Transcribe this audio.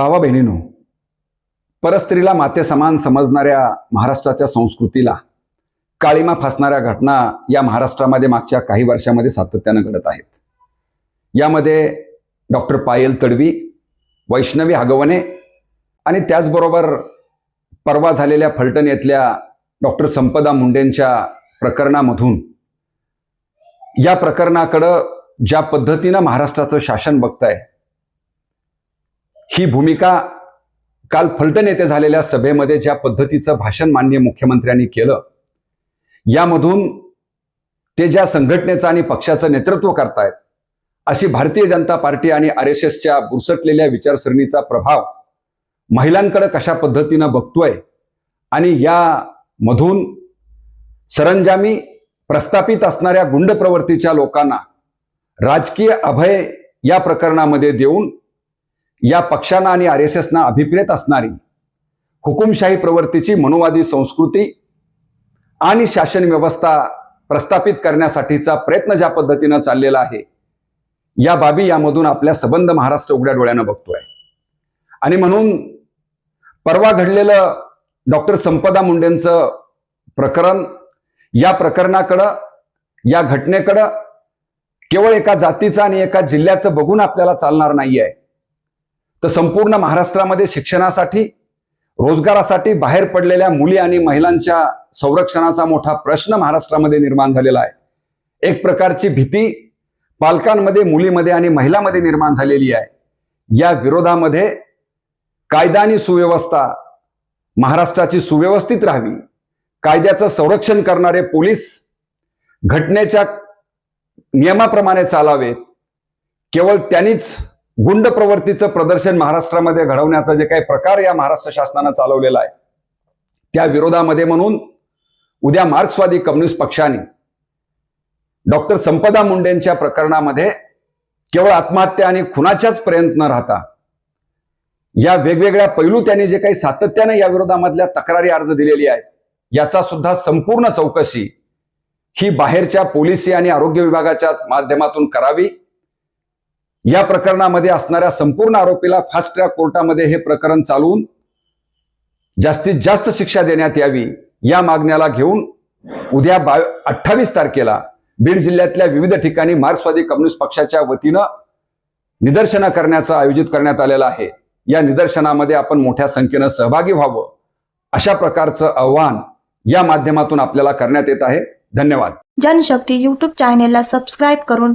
भावा बहिणीनो परस्त्रीला माते समान समजणाऱ्या महाराष्ट्राच्या संस्कृतीला काळीमा फासणाऱ्या घटना या महाराष्ट्रामध्ये मागच्या काही वर्षामध्ये सातत्यानं घडत आहेत. यामध्ये डॉक्टर पायल तडवी वैष्णवी हागवणे आणि त्याचबरोबर परवा झालेल्या फलटण येथल्या डॉक्टर संपदा मुंडेंच्या प्रकरणामधून या प्रकरणाकडं ज्या पद्धतीनं महाराष्ट्राचं शासन बघताय ही भूमिका काल फलटण येथे झालेल्या सभेमध्ये ज्या पद्धतीचं भाषण माननीय मुख्यमंत्र्यांनी केलं यामधून ते ज्या संघटनेचं आणि पक्षाचं नेतृत्व करतायत अशी भारतीय जनता पार्टी आणि आर एस एसच्या बुरसटलेल्या विचारसरणीचा प्रभाव महिलांकडे कशा पद्धतीनं बघतोय आणि यामधून सरंजामी प्रस्थापित असणाऱ्या गुंड प्रवृत्तीच्या लोकांना राजकीय अभय या प्रकरणामध्ये देऊन या पक्षांना आणि आर एस एसना अभिप्रेत असणारी हुकुमशाही प्रवृत्तीची मनुवादी संस्कृती आणि शासन व्यवस्था प्रस्थापित करण्यासाठीचा प्रयत्न ज्या पद्धतीनं चाललेला आहे या बाबी यामधून आपल्या सबंध महाराष्ट्र उघड्या डोळ्यानं बघतोय. आणि म्हणून परवा घडलेलं डॉक्टर संपदा मुंडेंचं प्रकरण या प्रकरणाकडं या घटनेकडं केवळ एका जातीचं आणि एका जिल्ह्याचं बघून आपल्याला चालणार नाही आहे तर संपूर्ण महाराष्ट्रामध्ये शिक्षणासाठी रोजगारासाठी बाहेर पडलेल्या मुली आणि महिलांच्या संरक्षणाचा मोठा प्रश्न महाराष्ट्रामध्ये निर्माण झालेला आहे. एक प्रकारची भीती पालकांमध्ये मुलीमध्ये आणि महिलांमध्ये निर्माण झालेली आहे. या विरोधामध्ये कायदा आणि सुव्यवस्था महाराष्ट्राची सुव्यवस्थित राहावी कायद्याचं संरक्षण करणारे पोलीस घटनेच्या नियमाप्रमाणे चालावेत. केवळ त्यांनीच गुंड प्रवृत्तीचं प्रदर्शन महाराष्ट्रामध्ये घडवण्याचा जे काही प्रकार या महाराष्ट्र शासनानं चालवलेला आहे त्या विरोधामध्ये म्हणून उद्या मार्क्सवादी कम्युनिस्ट पक्षाने डॉक्टर संपदा मुंडेंच्या प्रकरणामध्ये केवळ आत्महत्या आणि खुनाच्याच पर्यंत न राहता या वेगवेगळ्या पैलू त्यांनी जे काही सातत्याने या विरोधामधल्या तक्रारी अर्ज दिलेली आहेत याचा सुद्धा संपूर्ण चौकशी ही बाहेरच्या पोलिसी आणि आरोग्य विभागाच्या माध्यमातून करावी. या प्रकरणामध्ये असणाऱ्या संपूर्ण आरोपीला फास्ट ट्रॅक कोर्टामध्ये हे प्रकरण चालवून जास्तीत जास्त शिक्षा देण्यात यावी या मागण्याला घेऊन उद्या बा अठ्ठावीस तारखेला बीड जिल्ह्यातल्या विविध ठिकाणी मार्क्सवादी कम्युनिस्ट पक्षाच्या वतीनं निदर्शनं करण्याचं आयोजित करण्यात आलेलं आहे. या निदर्शनामध्ये आपण मोठ्या संख्येनं सहभागी व्हावं अशा प्रकारचं आव्हान या माध्यमातून आपल्याला करण्यात येत आहे. धन्यवाद. जनशक्ती युट्यूब चॅनेलला सबस्क्राईब करून